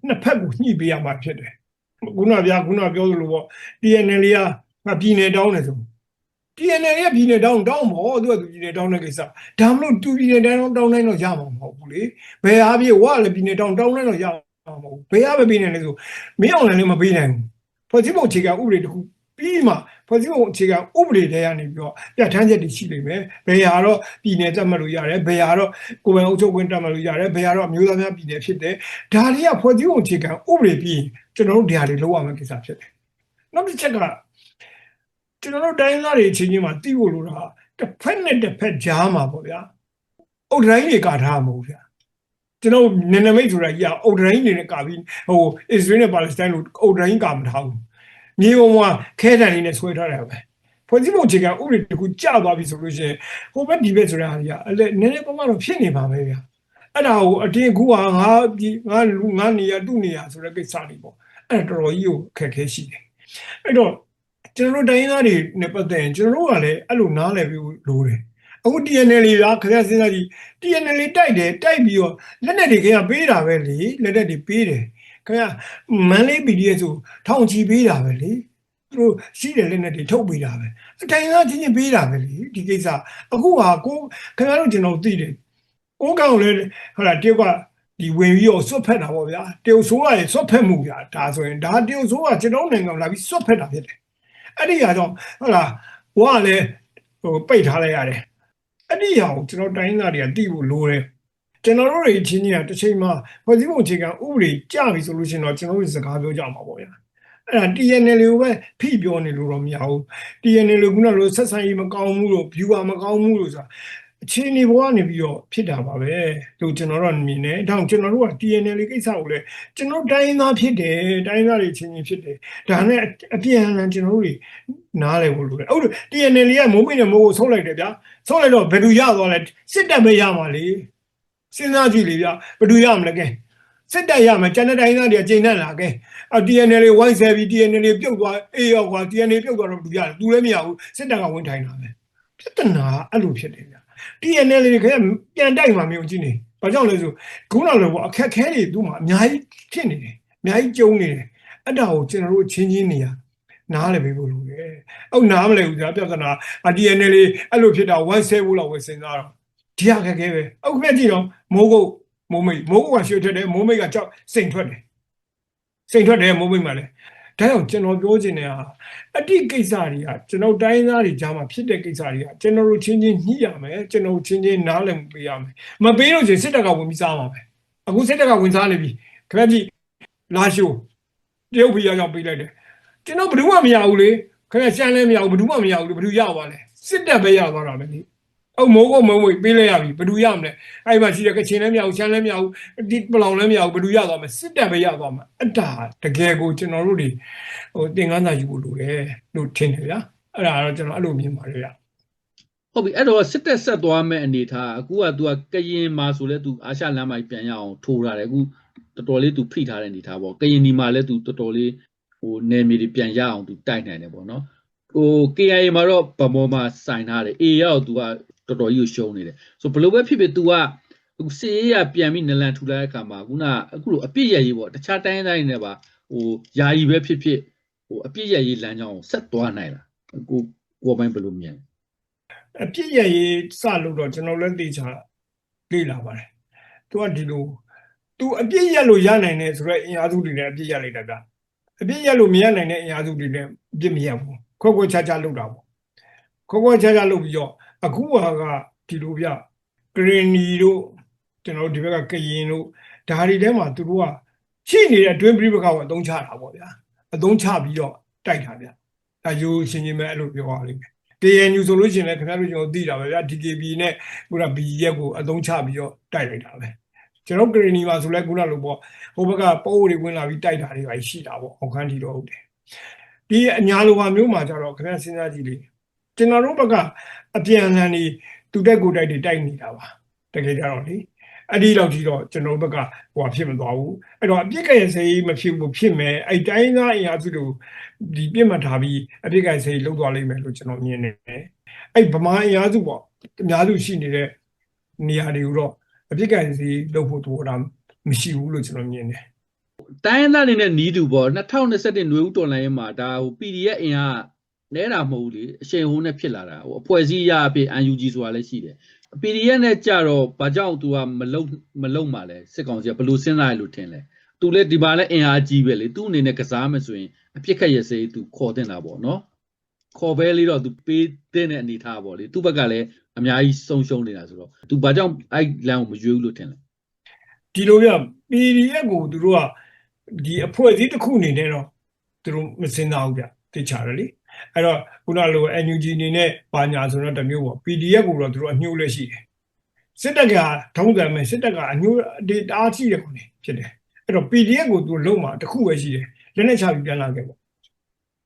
နှစ်ဖက်ကိုညှိပေးရမှာဖြစ်တယ်ခုနဗျာခုနပြောသလိုပေါ့ TNL ကပြည်နယ်တောင်းတယ်ဆို TNL ရဲ့ပြည်နယ်တောင်းတောင်းမောသူကသူပြည်နယ်တောင်းတဲ့ကိစ္စဒါမလို့သူပြည်နယ်တောင်းတောင်းနိုင်တော့ရမှာမဟုတ်ဘူးလေဘယ်အားပြေဝါလည်းပြည်နယ်တောင်းတောင်းနိုင်တော့ရမှာမဟုတ်ဘူးဘယ်အားပဲပြည်နယ်လဲဆိုမင်းအောင်လည်းမပေးနိုင်ဘူးဖွဲ့စည်းပုံအခြေခံဥပဒေတစ်ခုပြီးမှဖွဲ့စည်းပုံအခြေခံဥပဒေတွေကနေပြီးတော့ပြဋ္ဌာန်းချက်တွေရှိနေမယ်ဘယ်ဟာတော့ပြည်နယ်တက်မှတ်လို့ရတယ်ဘယ်ဟာတော့ကိုယ်ပိုင်အုပ်ချုပ်ခွင့်တက်မှတ်လို့ရတယ်ဘယ်ဟာတော့အမျိုးသားများပြည်နယ်ဖြစ်တယ်ဒါတွေကဖွဲ့စည်းပုံအခြေခံဥပဒေပြီးရင်ကျွန်တော်တို့တရားတွေလောက်ရမယ့်ကိစ္စဖြစ်တယ်နောက်တစ်ချက်က ကျွန်တော်တို့တိုင်းသားတွေအချင်းချင်းမှာတိဖို့လို့တာတစ်ဖက်နဲ့တစ်ဖက်ကြားမှာပေါ့ဗျာအုတ်တိုင်းတွေကထားမှာမဟုတ်ဗျာကျွန်တော်နနမိတ်ဆိုတာကြီးကအုတ်တိုင်းတွေနဲ့ကာပြီးဟိုအစ္စရေးနဲ့ပါလက်စတိုင်းလို့အုတ်တိုင်းကမထားဘူးမြေပုံကခဲတံလေးနဲ့ဆွဲထားတယ်ပဲဖွဲ့စည်းပုံအခြေခံဥပဒေတခုကြာသွားပြီဆိုလို့ရှိရင်ဟိုဘက်ဒီဘက်ဆိုတာဟာကြီးကအလဲနည်းနည်းပမာတော့ဖြစ်နေပါပဲဗျာအဲ့ဒါကိုအတင်းအခုကငါဒီငါလူငါနေရသူ့နေရဆိုတဲ့ကိစ္စတွေပေါ့အဲ့ဒါတော်တော်ကြီးကိုအခက်အခဲရှိတယ်အဲ့တော့ ကျွန်တော်တို့တိုင်းသားတွေနဲ့ပတ်သက်ရင်ကျွန်တော်တို့ကလည်းအဲ့လိုနားလည်ပြီးလိုတယ်အခု TNL လေးကခရစဉ်းစားကြည့် TNL လေးတိုက်တယ်တိုက်ပြီးတော့လက်နက်တွေခင်ဗျာပေးတာပဲလေလက်နက်တွေပေးတယ်ခင်ဗျာမန်လေး PDF ဆိုထောင်ချီပေးတာပဲလေသူတို့ရှိတယ်လက်နက်တွေထုတ်ပေးတာပဲအတိုင်းသားချင်းချင်းပေးတာပဲလေဒီကိစ္စအခုဟာကိုခင်ဗျားတို့ကျွန်တော်သိတယ်ကိုကောင်လည်းဟလာတယောက်ကဒီဝင်ပြီးတော့စွတ်ဖက်တာပေါ့ဗျာတယောက်ဆိုးကရစွတ်ဖက်မှုဗျာဒါဆိုရင်ဒါတယောက်ဆိုးကကျွန်တော်နိုင်ငံလာပြီးစွတ်ဖက်တာဖြစ်တယ် အဲ့ဒီဟာကြောင့်ဟလာဘွားလည်းဟိုပိတ်ထားလိုက်ရတယ်အဲ့ဒီဟာကိုကျွန်တော်တိုင်းသားတွေကသိဖို့လိုတယ်ကျွန်တော်တို့တွေအချင်းချင်းကတစ်ချိန်မှာဖွဲ့စည်းပုံအခြေခံဥပဒေကြပြီဆိုလို့ရှိရင်တော့ကျွန်တော်တို့စကားပြောကြမှာပေါ့ဗျာအဲ့ဒါ TNL ကိုပဲဖိပြောနေလို့တော့မရဘူး TNL ကိုခုနလိုဆက်ဆံရေးမကောင်းဘူးလို့ viewer မကောင်းဘူးလို့ဆိုတာ အခြေအနေဘဝကနေပြီးတော့ဖြစ်တာပါပဲလို့ကျွန်တော်တို့မြင်တယ်ဒါကြောင့်ကျွန်တော်တို့က TNL ကိစ္စကိုလည်းကျွန်တော်တိုင်းသားဖြစ်တယ်တိုင်းသားတွေချင်းချင်းဖြစ်တယ်ဒါနဲ့အပြန်အလှန်ကျွန်တော်တို့တွေနားလည်ဖို့လိုတယ်ဟုတ်တယ် TNL ကမိုးမိတ်နဲ့မိုးကိုဆုံးလိုက်တယ်ဗျာဆုံးလိုက်တော့ဘယ်သူရသွားလဲစစ်တပ်ပဲရမှာလေစဉ်းစားကြည့်လေဗျာဘယ်သူရမလဲကဲစစ်တပ်ရမှာကျန်တဲ့တိုင်းသားတွေကကျိန်နဲ့လာကဲအ TNL ဝိုင်းဆယ်ပြီး TNL ပြုတ်သွားအေးရောကွာ TNL ပြုတ်သွားတော့ဘယ်သူရတယ်သူလည်းမရဘူးစစ်တပ်ကဝင်ထိုင်တာပဲပြဿနာအဲ့လိုဖြစ်တယ် ဗျာ TNL တွေခင်ဗျပြန်တိုက်မှာမျိုးကြည့်နေဘာကြောင့်လဲဆိုခုနလိုပေါ့အခက်ခဲတွေသူ့မှာအများကြီးဖြစ်နေတယ်အများကြီးကြုံနေတယ်အဲ့ဒါကိုကျွန်တော်တို့ချင်းချင်းနေရနားလည်းပေးဖို့လိုတယ်အော်နားမလဲဘူးကြာပြဿနာအ TNL အဲ့လိုဖြစ်တာဝိုင်းဆဲဖို့လောက်ပဲစဉ်းစားတော့ဒီအခက်ခဲပဲအောက်ခင်ဗျကြည့်တော့မိုးကုတ်မိုးမိတ်မိုးကုတ်ကရွှေထွက်တယ်မိုးမိတ်ကကြောက်စိန်ထွက်တယ်စိန်ထွက်တယ်မိုးမိတ်မှလည်း ဒါကြောင့်ကျွန်တော်ပြောချင်တဲ့ဟာအတိကိစ္စတွေကကျွန်တော်တိုင်းသားတွေကြားမှာဖြစ်တဲ့ကိစ္စတွေကကျွန်တော်တို့ချင်းချင်းညှိရမယ်ကျွန်တော်ချင်းချင်းနားလည်မှုပေးရမယ်မပေးလို့ချင်းစစ်တပ်ကဝင်ပြီးစားမှာပဲအခုစစ်တပ်ကဝင်စားနေပြီခင်ဗျာကြီးလာရှိုးတရုတ်ပြည်ရောက်ပေးလိုက်တယ်ကျွန်တော်ဘယ်သူမှမရဘူးလေခင်ဗျာရှမ်းလည်းမရဘူးဘယ်သူမှမရဘူးလေဘယ်သူရပါလဲစစ်တပ်ပဲရသွားတာပဲလေ အုံမိုးကမုံဝေးပေးလိုက်ရပြီဘယ်သူရမလဲအဲ့မှာရှိတဲ့ကချင်လည်းမရဘူးရှမ်းလည်းမရဘူးဒီပလောင်လည်းမရဘူးဘယ်သူရသွားမလဲစစ်တပ်ပဲရသွားမှာအတားတကယ်ကိုကျွန်တော်တို့တွေဟိုသင်္ကန်းစာယူဖို့လိုတယ်လို့ထင်တယ်ဗျာအဲ့ဒါတော့ကျွန်တော်အဲ့လိုမြင်ပါတယ်ဗျာ ဟုတ်ပြီအဲ့တော့စစ်တက်ဆက်သွားမဲ့အနေထားအခုက तू ကကရင်မှာဆိုလဲ तू အာရှလမ်းမကြီးပြန်ရအောင်ထိုးထားတယ်အခုတော်တော်လေး तू ဖိထားတဲ့အနေထားပေါ့ကရင်ဒီမှာလဲ तू တော်တော်လေးဟိုနယ်မြေတွေပြန်ရအောင် तू တိုက်နိုင်တယ်ပေါ့နော်ဟို KIA မှာတော့ဗမောမှာစိုင်ထားတယ် A ရောက် तू က တော်တော်ကြီးကိုရှုံးနေတယ်ဆိုဘယ်လိုပဲဖြစ်ဖြစ် तू ကအခုစီရေးရပြန်ပြီးနလန်ထူလာတဲ့အခါမှာခုနအခုလိုအပြစ်ရရေးပေါ့တခြားတိုင်းတိုင်းတွေနဲ့ပါဟိုယာယီပဲဖြစ်ဖြစ်ဟိုအပြစ်ရရေးလမ်းကြောင်းကိုဆက်သွားနိုင်လားကိုကိုပိုင်းဘယ်လိုမြင်လဲအပြစ်ရရေးစလို့တော့ကျွန်တော်လည်းသိချာလေ့လာပါတယ်သူကဒီလိုသူအပြစ်ရလို့ရနိုင်တယ်ဆိုတော့အင်အားစုတွေနဲ့အပြစ်ရလိုက်တာဗျအပြစ်ရလို့မရနိုင်တဲ့အင်အားစုတွေနဲ့အပြစ်မရဘူးခွက်ခွက်ချာချာလုပ်တာပေါ့ခွက်ခွက်ချာချာလုပ်ပြီးတော့ အခုဟာကဒီလိုဗျဂရင်းနီတို့ကျွန်တော်တို့ဒီဘက်ကကရင်တို့ဒါတွေထဲမှာသူတို့ကရှိနေတဲ့အတွင်းပြိပခါကိုအသုံးချတာပေါ့ဗျာအသုံးချပြီးတော့တိုက်တာဗျဒါယူရှင်းရှင်းပဲအဲ့လိုပြောရလိမ့်မယ် KNU ဆိုလို့ရှိရင်လည်းခင်ဗျားတို့ကျွန်တော်သိတာပဲဗျာ DKB နဲ့ခုန B ရက်ကိုအသုံးချပြီးတော့တိုက်လိုက်တာပဲကျွန်တော်ဂရနီမှာဆိုလဲခုနလိုပေါ့ဟိုဘက်ကပိုးတွေဝင်လာပြီးတိုက်တာတွေပါရှိတာပေါ့အောက်ခန်းထီတော့ဟုတ်တယ်ဒီအညာလိုပါမျိုးမှာကျတော့ခင်ဗျားစဉ်းစားကြည့်လေ ကျွန်တော်တို့ဘက်ကအပြန်အလှန်နေတူတက်ကိုတိုက်တွေတိုက်နေတာပါတကယ်ကြတော့လေအဲ့ဒီလောက်ကြီးတော့ကျွန်တော်တို့ဘက်ကဟိုဖြစ်မသွားဘူးအဲ့တော့အပြစ်ကရစေးမဖြစ်ဘူးဖြစ်မယ်အဲ့တိုင်းသားအင်အားစုတို့ဒီပြစ်မှတ်ထားပြီးအပြစ်ကရစေးလောက်သွားလိမ့်မယ်လို့ကျွန်တော်မြင်တယ်အဲ့ဗမာအင်အားစုပေါ့အများစုရှိနေတဲ့နေရာတွေကိုတော့အပြစ်ကရစေးလောက်ဖို့တော့တာမရှိဘူးလို့ကျွန်တော်မြင်တယ်တိုင်းရင်းသားတွေနဲ့နီးတူပေါ့2021နွေဦးတော်လိုင်းမှာဒါဟို PDF အင်အားဟ နဲတာမဟုတ်ဘူးလေအရှိန်ဟုံးနဲ့ဖြစ်လာတာဟိုအဖွဲ့အစည်းအရအဖြစ် UNG ဆိုတာလည်းရှိတယ် PDF နဲ့ကြတော့ဘာကြောင့် तू ကမလုံမလုံမှာလဲစစ်ကောင်စီကဘယ်လိုစဉ်းစားရလို့ထင်လဲ तू လည်းဒီပါလဲအင်အားကြီးပဲလေ तू အနေနဲ့ကစားမယ်ဆိုရင်အပြစ်ခတ်ရစေး तू ခေါ်တင်တာပေါ့နော်ခေါ်ပဲလေးတော့ तू ပေးတဲ့အနေထားပေါ့လေသူ့ဘက်ကလည်းအများကြီးဆုံးရှုံးနေတာဆိုတော့ तू ဘာကြောင့်အဲ့လမ်းကိုမရွေးဘူးလို့ထင်လဲ ဒီလိုပြ PDF ကိုသူတို့ကဒီအဖွဲ့အစည်းတစ်ခုအနေနဲ့တော့သူတို့မစင်စားဘူးဗျသိချတယ်လေ အဲ့တော့ခုနလို NUG အနေနဲ့ပါညာဆိုတော့တစ်မျိုးပေါ့ PDF ကိုတော့သူတို့အညှိုးလက်ရှိတယ်စစ်တပ်ကထုံးစံမဲ့စစ်တပ်ကအညှိုးဒီတအားရှိတယ်ခေါနေဖြစ်တယ်အဲ့တော့ PDF ကိုသူတို့လုံးမှာတစ်ခုပဲရှိတယ်လက်နဲ့ချပြီးပြန်လာခဲ့ပေါ့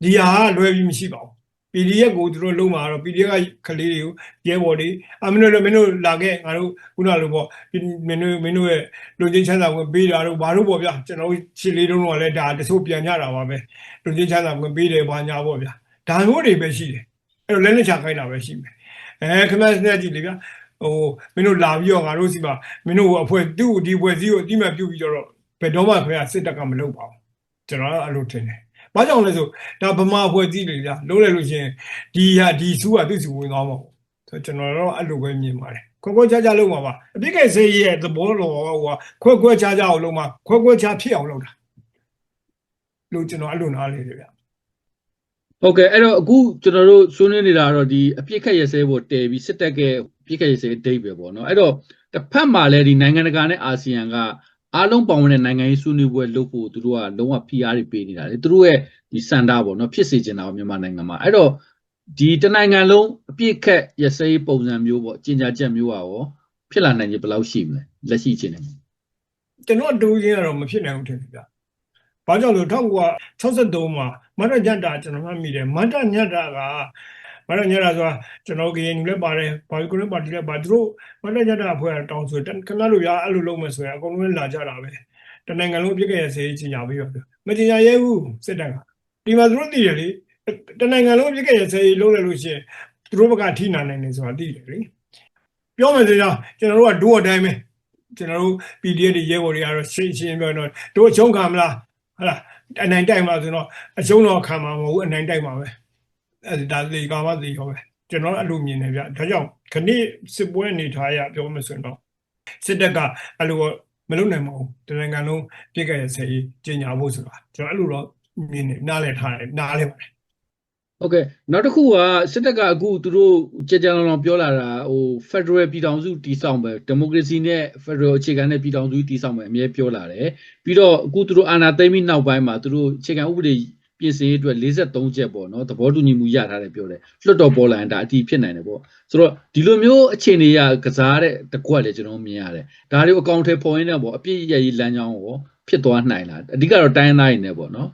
ဒီဟာကလွယ်ပြီးမရှိပါဘူး PDF ကိုသူတို့လုံးမှာတော့ PDF ကကလေးတွေကိုရဲဘော်တွေအမင်းတို့လည်းမင်းတို့လာခဲ့ငါတို့ခုနလိုပေါ့မင်းတို့မင်းတို့ရဲ့လူချင်းချမ်းသာဝင်ပေးတာတို့ဘာတို့ပေါ့ဗျာကျွန်တော်ရှစ်လေးတုံးတော့လည်းဒါတချို့ပြန်ကြတာပါပဲလူချင်းချမ်းသာဝင်ပေးတယ်ဘာညာပေါ့ဗျာ ဒါမျိုးတွေပဲရှိတယ်အဲ့တော့လက်လက်ချခိုင်းတာပဲရှိမယ်အဲခမစနေကြည့်လေဗျာဟိုမင်းတို့လာပြီးတော့ငါတို့စီမှာမင်းတို့အဖွဲ့သူ့ဒီအဖွဲ့စည်းကိုအတိမတ်ပြုတ်ပြီးတော့ဘယ်တော့မှခင်ဗျာစစ်တပ်ကမလုပ်ပါဘူးကျွန်တော်အဲ့လိုထင်တယ်ဘာကြောင့်လဲဆိုဒါဗမာအဖွဲ့စည်းတွေဗျာလုံးလိုက်လို့ရှိရင်ဒီဟာဒီစုကသူ့စီဝင်သွားမှာပေါ့ဆိုကျွန်တော်တော့အဲ့လိုပဲမြင်ပါတယ်ခွက်ခွက်ခြားခြားလုံးမှာပါအပြစ်ကဲစေးရဲ့သဘောတော်ဟိုခွက်ခွက်ခြားခြားအောင်လုံးမှာခွက်ခွက်ခြားဖြစ်အောင်လုပ်တာလို့ကျွန်တော်အဲ့လိုနားလေတယ်ဗျာ ဟုတ်ကဲ့အဲ့တော့အခုကျွန်တော်တို့ဆွေးနွေးနေတာကတော့ဒီအပြစ်ခတ်ရစဲဖို့တည်ပြီးစစ်တပ်ကပြစ်ခတ်ရစဲဒိတ်ပဲပေါ့နော်အဲ့တော့တစ်ဖက်မှာလည်းဒီနိုင်ငံတကာနဲ့အာဆီယံကအားလုံးပါဝင်တဲ့နိုင်ငံရေးဆွေးနွေးပွဲလုပ်ဖို့သူတို့ကလုံးဝဖိအားတွေပေးနေတာလေသူတို့ရဲ့ဒီစန္ဒပေါ့နော်ဖြစ်စေချင်တာပေါ့မြန်မာနိုင်ငံမှာအဲ့တော့ဒီတနိုင်ငံလုံးအပြစ်ခတ်ရစဲပုံစံမျိုးပေါ့ကျင်ညာချက်မျိုးอ่ะရောဖြစ်လာနိုင်ခြင်းဘယ်လောက်ရှိမလဲလက်ရှိချင်းနေမှာကျွန်တော်တူချင်းကတော့မဖြစ်နိုင်ဘူးထင်တယ်ဗျ။ ဘာကြောင့်လဲ1963မှာမရညတ်တာကျွန်တော်မှတ်မိတယ်မရညတ်တာကမရညတ်တာဆိုတာကျွန်တော်ကရင်လည်းပါတယ်ဘာလို့ကလည်းပါတီလည်းပါသူတို့မရညတ်တာအဖွဲ့တောင်းဆိုတခဏလို့ရအဲ့လိုလုပ်မယ်ဆိုရင်အကုန်လုံးလာကြတာပဲတနိုင်ငံလုံးပြစ်ခဲ့ရစေးချင်ကြပြီးတော့မချင်ကြရဲဘူးစစ်တပ်ကဒီမှာသူတို့သိတယ်လေတနိုင်ငံလုံးပြစ်ခဲ့ရစေးလုံးလိုက်လို့ရှိရင်သူတို့ဘက်ကထိနာနိုင်တယ်ဆိုတာသိတယ်လေပြောမယ်ဆိုရင်ကျွန်တော်တို့ကဒိုးအတိုင်းပဲကျွန်တော်တို့ PDF တွေရဲဘော်တွေကတော့ရှင်းရှင်းပြောတော့တို့အချုံးခံမလား ဟလာအနိုင်တိုက်မှာဆိုတော့အချုံးတော့ခံမှာမဟုတ်ဘူးအနိုင်တိုက်မှာပဲအဲဒါလေကာမသိရောပဲကျွန်တော်အဲ့လိုမြင်နေဗျဒါကြောင့်ခဏစစ်ပွဲအနေထားရပြောမှဆိုရင်တော့စစ်တပ်ကအဲ့လိုမလုပ်နိုင်ပါဘူးတနိုင်ငံလုံးပြစ်ကြရစေကျင်ညာဖို့ဆိုတာကျွန်တော်အဲ့လိုတော့မြင်နေနားလည်ထားတယ်နားလည်ပါတယ် ဟုတ်ကဲ့နောက်တစ်ခုကစစ်တပ်ကအခုသူတို့ကြေကြံလောင်လောင်ပြောလာတာဟို Federal ပြည်ထောင်စုတည်ဆောက်မယ်ဒီမိုကရေစီနဲ့ Federal အခြေခံတဲ့ပြည်ထောင်စုတည်ဆောက်မယ်အမြဲပြောလာတယ်ပြီးတော့အခုသူတို့အာဏာသိမ်းပြီးနောက်ပိုင်းမှာသူတို့အခြေခံဥပဒေပြင်ဆင်ရေးအတွက်43ချက်ပေါ့နော်သဘောတူညီမှုရထားတယ်ပြောတယ်လွတ်တော်ပေါ်လာရင်ဒါအတီးဖြစ်နိုင်တယ်ပေါ့ဆိုတော့ဒီလိုမျိုးအခြေအနေရကစားတဲ့တကွက်လေကျွန်တော်မြင်ရတယ်ဒါတွေကိုအကောင့်ထဲပေါ်ရင်းနဲ့ပေါ့အပြည့်ရည်လမ်းကြောင်းကိုဖြစ်သွားနိုင်လားအဓိကတော့တိုင်းရင်းသားတွေနဲ့ပေါ့နော်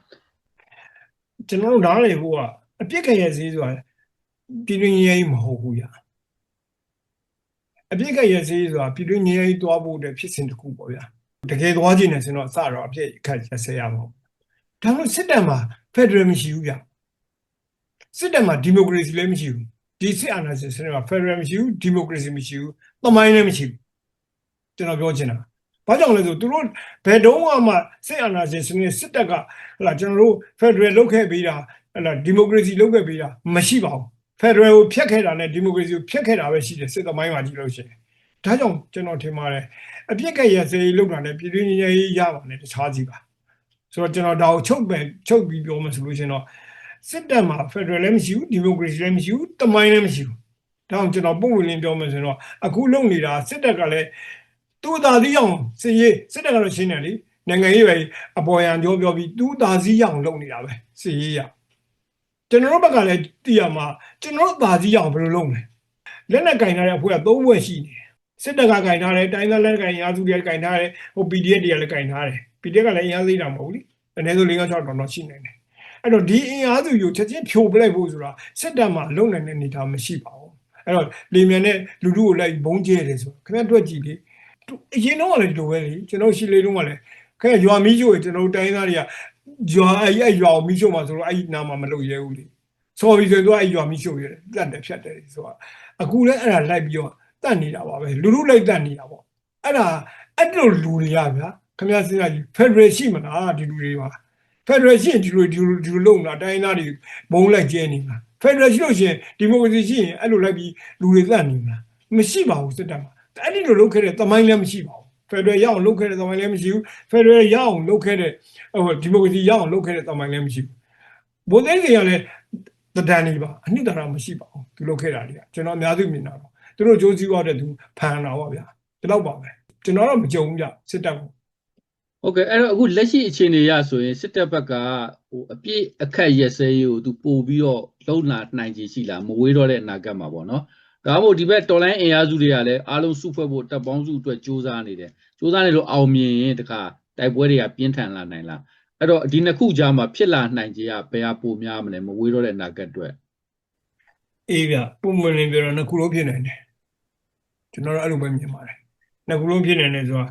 ကျွန်တော်တို့နားလည်ဖို့က အပြစ်ကြရစေဆိုတာပြည်တွင်းရေးမဟုတ်ဘူးညာအပြစ်ကြရစေဆိုတာပြည်တွင်းရေးတွားဖို့တဲ့ဖြစ်စဉ်တစ်ခုပေါ့ဗျာတကယ်သွားခြင်းနဲ့ဆိုတော့အစတော့အပြစ်ခတ်ရစေရမှာဒါမှမဟုတ်စစ်တပ်မှာဖက်ဒရယ်မရှိဘူးဗျစစ်တပ်မှာဒီမိုကရေစီလည်းမရှိဘူးဒီစစ်အာဏာရှင်စနစ်မှာဖက်ဒရယ်မရှိဘူးဒီမိုကရေစီမရှိဘူးသမိုင်းလည်းမရှိဘူးကျွန်တော်ပြောချင်တာဘာကြောင့်လဲဆိုသူတို့ဘယ်တော့မှစစ်အာဏာရှင်စနစ်စစ်တပ်ကဟလာကျွန်တော်တို့ဖက်ဒရယ်လုတ်ခဲ့ပြီးတာ အဲ့ဒါဒီမိုကရေစီလုပ်ခဲ့ပေးတာမရှိပါဘူးဖက်ဒရယ်ကိုဖျက်ခဲ့တာနဲ့ဒီမိုကရေစီကိုဖျက်ခဲ့တာပဲရှိတယ်စစ်သမိုင်းမှာကြည့်လို့ရှိရင်ဒါကြောင့်ကျွန်တော်ထင်ပါတယ်အပြစ်ကရစေးလုပ်တာနဲ့ပြည်တွင်းရေးရပါနဲ့တခြားစီပါဆိုတော့ကျွန်တော်ဒါကိုချုပ်ပဲချုပ်ပြီးပြောမှဆိုလို့ရှိရင်တော့စစ်တပ်မှာဖက်ဒရယ်လည်းမရှိဘူးဒီမိုကရေစီလည်းမရှိဘူးသမိုင်းလည်းမရှိဘူးဒါကြောင့်ကျွန်တော်ပုံဝင်လင်းပြောမှဆိုရင်တော့အခုလုပ်နေတာစစ်တပ်ကလည်းသူ့သားသီးအောင်စစ်ရေးစစ်တပ်ကတော့ရှင်းတယ်လေနိုင်ငံရေးပဲအပေါ်ယံပြောပြောပြီးသူ့သားစည်းအောင်လုပ်နေတာပဲစစ်ရေးရ ကျွန်တော်တို့ဘက်ကလည်းတည်ရမှာကျွန်တော်တို့သာကြီးအောင်ဘယ်လိုလုပ်မလဲလက်နဲ့ကင်ထားတဲ့အဖွဲ့က၃ဘွဲ့ရှိနေတယ်စစ်တပ်ကကင်ထားတယ်တိုင်းသားလက်ကင်ရာစုတွေကင်ထားတယ်ဟို PDF တွေကလည်းကင်ထားတယ် PDF ကလည်းအင်အားသေးတာမဟုတ်ဘူးလေအနည်းဆုံး၄-၆တောင်တော့ရှိနေတယ်အဲ့တော့ဒီအင်အားစုကိုချက်ချင်းဖြိုပလိုက်ဖို့ဆိုတာစစ်တပ်မှာလုံနိုင်တဲ့အနေအထားမရှိပါဘူးအဲ့တော့လေမြန်နဲ့လူလူကိုလိုက်ဘုံကျဲတယ်ဆိုခင်ဗျားတွေ့ကြည့်လေအရင်တော့ကလည်းဒီလိုပဲလေကျွန်တော်ရှိလေတုန်းကလည်းခင်ဗျာရွာမီးချို့ကျွန်တော်တိုင်းသားတွေက ရွာအဲ့အဲ့ရွာကိုမိရှုံမှာဆိုတော့အဲ့ဒီနားမှာမလုပ်ရဲဘူးလေစော်ပြီးဆိုတော့အဲ့ရွာမိရှုံရတယ်တတ်တယ်ဖြတ်တယ်ဆိုတော့အခုလည်းအဲ့ဒါလိုက်ပြီးတော့တတ်နေတာပါပဲလူလူလိုက်တတ်နေတာပေါ့အဲ့ဒါအဲ့လိုလူတွေကဗျာခင်ဗျားစဉ်းစားကြည့်ဖက်ဒရယ်ရှိမလားဒီလူတွေပါဖက်ဒရယ်ရှိရင်ဒီလိုဒီလိုဒီလိုလုပ်မလားတိုင်းသားတွေဘုံလိုက်ကျဲနေမှာဖဖက်ဒရယ်ရှိလို့ရှိရင်ဒီမိုကရေစီရှိရင်အဲ့လိုလိုက်ပြီးလူတွေသတ်နေမလားမရှိပါဘူးစစ်တပ်မှာအဲ့ဒီလိုလုပ်ခဲ့တဲ့တမိုင်းလည်းမရှိပါဘူး ဖက်ဒရယ်ရအောင်လုပ်ခဲ့တဲ့တမိုင်းလည်းမရှိဘူးဖက်ဒရယ်ရအောင်လုပ်ခဲ့တဲ့ဟိုဒီမိုကရေစီရအောင်လုပ်ခဲ့တဲ့တမိုင်းလည်းမရှိဘူးဘုံသိန်းစီကလည်းတဒန်နေပါအနှစ်သာရမရှိပါဘူးသူလုပ်ခဲ့တာတွေကကျွန်တော်အများစုမြင်တာတော့သူတို့ကြိုးစည်းသွားတဲ့သူဖန်တာပါဗျာဒီတော့ပါပဲကျွန်တော်တော့မကြုံဘူးဗျစစ်တပ်ကိုဟုတ်ကဲ့အဲ့တော့အခုလက်ရှိအခြေအနေရဆိုရင်စစ်တပ်ဘက်ကဟိုအပြည့်အခက်ရက်စဲရေးကိုသူပို့ပြီးတော့လုံလာနိုင်ခြေရှိလားမဝေးတော့တဲ့အနာဂတ်မှာပေါ့နော် ဒါမှမဟုတ်ဒီဘက်တော်လိုင်းအင်အားစုတွေကလည်းအားလုံးစုဖွဲ့ဖို့တပ်ပေါင်းစုအတွက်စ조사နေတယ်စ조사နေလို့အောင်မြင်ရင်တခါတိုက်ပွဲတွေကပြင်းထန်လာနိုင်လားအဲ့တော့ဒီနှစ်ခုကြားမှာဖြစ်လာနိုင်ခြေကဘယ်ဟာပိုများမလဲမဝေးတော့တဲ့အနာဂတ်အတွက် အေးဗျပုံမှန်လင်းပြောတော့နှစ်ခုလုံးဖြစ်နေတယ်ကျွန်တော်တို့အဲ့လိုပဲမြင်ပါတယ်နှစ်ခုလုံးဖြစ်နေတယ်ဆိုတာ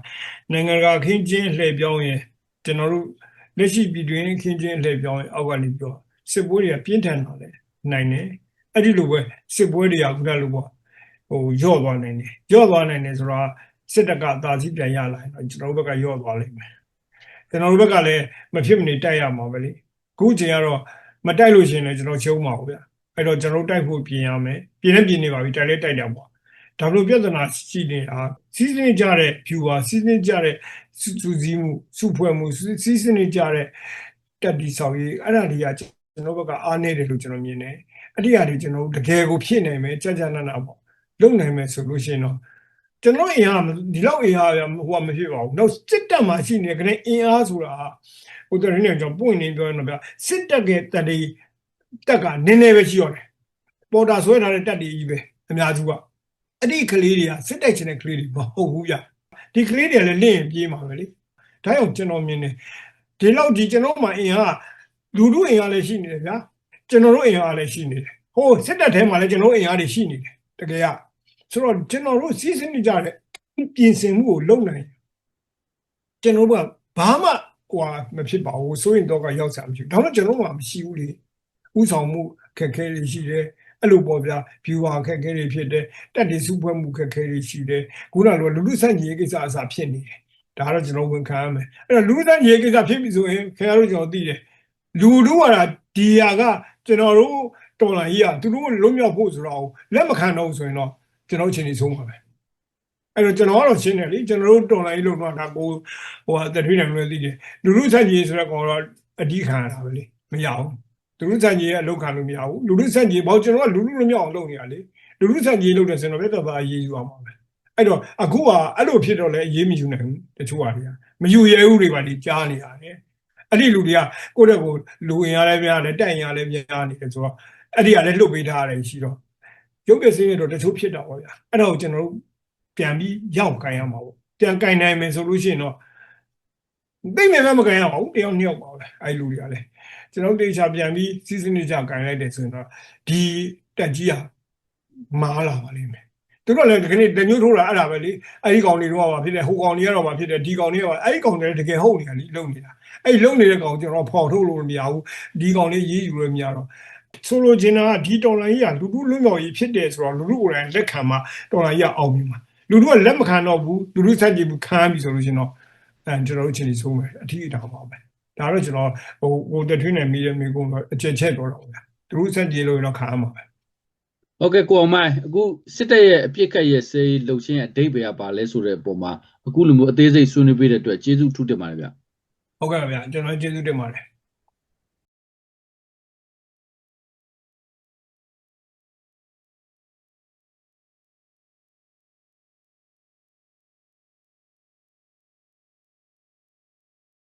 နိုင်ငံတကာခင်းချင်းလှည့်ပြောင်းရင်ကျွန်တော်တို့လက်ရှိပြည်တွင်းခင်းချင်းလှည့်ပြောင်းရင်အောက်ကနေပြောစစ်ပွဲတွေကပြင်းထန်လာတယ်နိုင်တယ် အဲ့ဒီလိုပဲစစ်ပွဲတွေကခုနလိုပေါ့ဟိုညော့သွားနိုင်တယ်ညော့သွားနိုင်တယ်ဆိုတာစစ်တပ်ကအသာစီးပြန်ရလာရင်တော့ကျွန်တော်တို့ဘက်ကညော့သွားလိမ့်မယ်ကျွန်တော်တို့ဘက်ကလည်းမဖြစ်မနေတိုက်ရမှာပဲလေအခုချိန်ကတော့မတိုက်လို့ရှိရင်လည်းကျွန်တော်ရှုံးမှာပေါ့ဗျာအဲ့တော့ကျွန်တော်တို့တိုက်ဖို့ပြင်ရမယ်ပြင်လည်းပြင်နေပါပြီတိုက်လည်းတိုက်တာပေါ့ဒါဘလို့ပြဿနာရှိနေတာစီးစနစ်ကြတဲ့ viewer စီးစနစ်ကြတဲ့စူစူးစီးမှုစုဖွဲ့မှုစီးစနစ်ကြတဲ့တက်ဒီဆောင်ရေးအဲ့ဒါတွေက ကျွန်တော်ဘက်ကအားနေတယ်လို့ကျွန်တော်မြင်တယ်အဲ့ဒီအရာတွေကျွန်တော်တို့တကယ်ကိုဖြစ်နိုင်မယ်ကြာကြာနာနာပေါ့လုပ်နိုင်မယ်ဆိုလို့ရှိရင်တော့ကျွန်တော်အင်အားဒီလောက်အင်အားဟိုကမဖြစ်ပါဘူးနောက်စစ်တပ်မှာရှိနေတဲ့အင်အားဆိုတာဟိုတရင်းနေကျွန်တော်ပွင့်နေပြောရင်တော့ဗျစစ်တပ်ကတည်းကတက်ကနည်းနည်းပဲရှိရတယ်ပေါ်တာဆွဲထားတဲ့တက်တွေကြီးပဲအများစုကအဲ့ဒီကလေးတွေကစစ်တိုက်ချင်တဲ့ကလေးတွေမဟုတ်ဘူးဗျဒီကလေးတွေလည်းလင့်ရင်ပြေးမှာပဲလေဒါကြောင့်ကျွန်တော်မြင်တယ်ဒီလောက်ဒီကျွန်တော်မှအင်အား လူတို့အင်အားလည်းရှိနေတယ်ဗျာကျွန်တော်တို့အင်အားလည်းရှိနေတယ်ဟိုစစ်တပ်ထဲမှာလည်းကျွန်တော်အင်အားတွေရှိနေတယ်တကယ်ကဆိုတော့ကျွန်တော်တို့စီးစင်းနေကြတဲ့ပြင်ဆင်မှုကိုလုပ်နိုင်ကျွန်တော်တို့ကဘာမှဟိုဟာမဖြစ်ပါဘူးဆိုရင်တော့ကရောက်စားမရှိဘူးဒါတော့ကျွန်တော်မှမရှိဘူးလေဥဆောင်မှုခက်ခဲတွေရှိတယ်အဲ့လိုပေါ့ဗျာ viewer ခက်ခဲတွေဖြစ်တယ်တက်တွေစုဖွဲ့မှုခက်ခဲတွေရှိတယ်ခုနကလူလူဆန့်ကျင်ရေးကိစ္စအစားဖြစ်နေတယ်ဒါတော့ကျွန်တော်ဝန်ခံရမယ်အဲ့တော့လူဆန့်ကျင်ရေးကိစ္စဖြစ်ပြီဆိုရင်ခင်ဗျားတို့ကျွန်တော်သိတယ် လူတို့ကဒီဟာကကျွန်တော်တို့တော်လာကြီးကသူတို့လုံးမြောက်ဖို့ဆိုတော့လက်မခံတော့ဘူးဆိုရင်တော့ကျွန်တော်ချင်းနေဆုံးပါပဲအဲ့တော့ကျွန်တော်ကတော့ရှင်းတယ်လေကျွန်တော်တို့တော်လာကြီးလို့တော့ဒါကိုဟိုတထွေးတယ်လို့သိတယ်လူလူဆန့်ကျင်ရေးဆိုတော့ကောင်တော့အဓိခံရတာပဲလေမရဘူးလူလူဆန့်ကြီးရဲ့အလုပ်ခံလို့မရဘူးလူလူဆန့်ကြီးဘောကျွန်တော်ကလူလူမမြောက်အောင်လုပ်နေရလေလူလူဆန့်ကြီးလုပ်တယ်ဆိုရင်တော့ပြတ်တော့ပါအရေးယူအောင်ပါပဲအဲ့တော့အခုကအဲ့လိုဖြစ်တော့လည်းအရေးမယူနိုင်ဘူးတချို့ဟာတွေကမယူရဲဘူးတွေပါဒီကြားနေရတယ် အဲ့ဒီလူတွေကကိုယ့်တက်ကိုလူဝင်ရလဲများတယ်တိုက်ရင်ရလဲများနေတယ်ဆိုတော့အဲ့ဒီကလည်းလှုပ်ပေးထားရတယ်ရှိတော့ရုပ်ပြစင်းရတော့တချို့ဖြစ်တော့ဗျာအဲ့တော့ကျွန်တော်တို့ပြန်ပြီးရောက်ကန်ရမှာပေါ့ပြန်ကန်နိုင်မယ်ဆိုလို့ရှိရင်တော့သိမယ်မကန်ရပါဘူးတယောက်နှစ်ယောက်ပါပဲအဲ့လူတွေကလည်းကျွန်တော်တို့တေချာပြန်ပြီးစီစဉ်နေကြကင်လိုက်တယ်ဆိုရင်တော့ဒီတက်ကြီးဟာမားလာပါလိမ့်မယ် သူတို့လည်းဒီကနေ့တညှို့ထိုးတာအဲ့ဒါပဲလေအဲ့ဒီကောင်တွေတော့ပါဖြစ်တယ်ဟိုကောင်တွေကတော့ပါဖြစ်တယ်ဒီကောင်တွေကပါအဲ့ဒီကောင်တွေတကယ်ဟုတ်နေတာလေလုံနေတာအဲ့ဒီလုံနေတဲ့ကောင်ကျွန်တော်ဖော်ထုတ်လို့မရဘူးဒီကောင်လေးရေးယူလို့မရတော့ဆိုလိုချင်တာကဒီတော်လိုင်းကြီးကလူလူလွတ်မြောက်ရေးဖြစ်တယ်ဆိုတော့လူလူကိုယ်တိုင်လက်ခံမှာတော်လိုင်းကြီးကအောင်ပြီမှာလူလူကလက်မခံတော့ဘူးလူလူစက်ကြည့်ဘူးခံပြီဆိုလို့ရှင်တော့အဲကျွန်တော်တို့ချင်းနေဆုံးမယ်အထီးအတောင်ပါပဲဒါတော့ကျွန်တော်ဟိုဟိုတထွေးနဲ့မိရမိကုန်းတော့အကျက်ချက်တော့တော့ဗျာသူတို့စက်ကြီးလို့တော့ခံရမှာပဲ ဟုတ်ကဲ့ကိုအောင်မိုင်းအခုစစ်တပ်ရဲ့အပြစ်ခတ်ရဲ့စေးလှုပ်ခြင်းရဲ့အဓိပ္ပာယ်ကဘာလဲဆိုတဲ့အပေါ်မှာအခုလိုမျိုးအသေးစိတ်ဆွေးနွေးပေးတဲ့အတွက်ကျေးဇူးထူးတင်ပါတယ်ဗျဟုတ်ကဲ့ဗျာကျွန်တော်ကျေးဇူးတင်ပါတယ်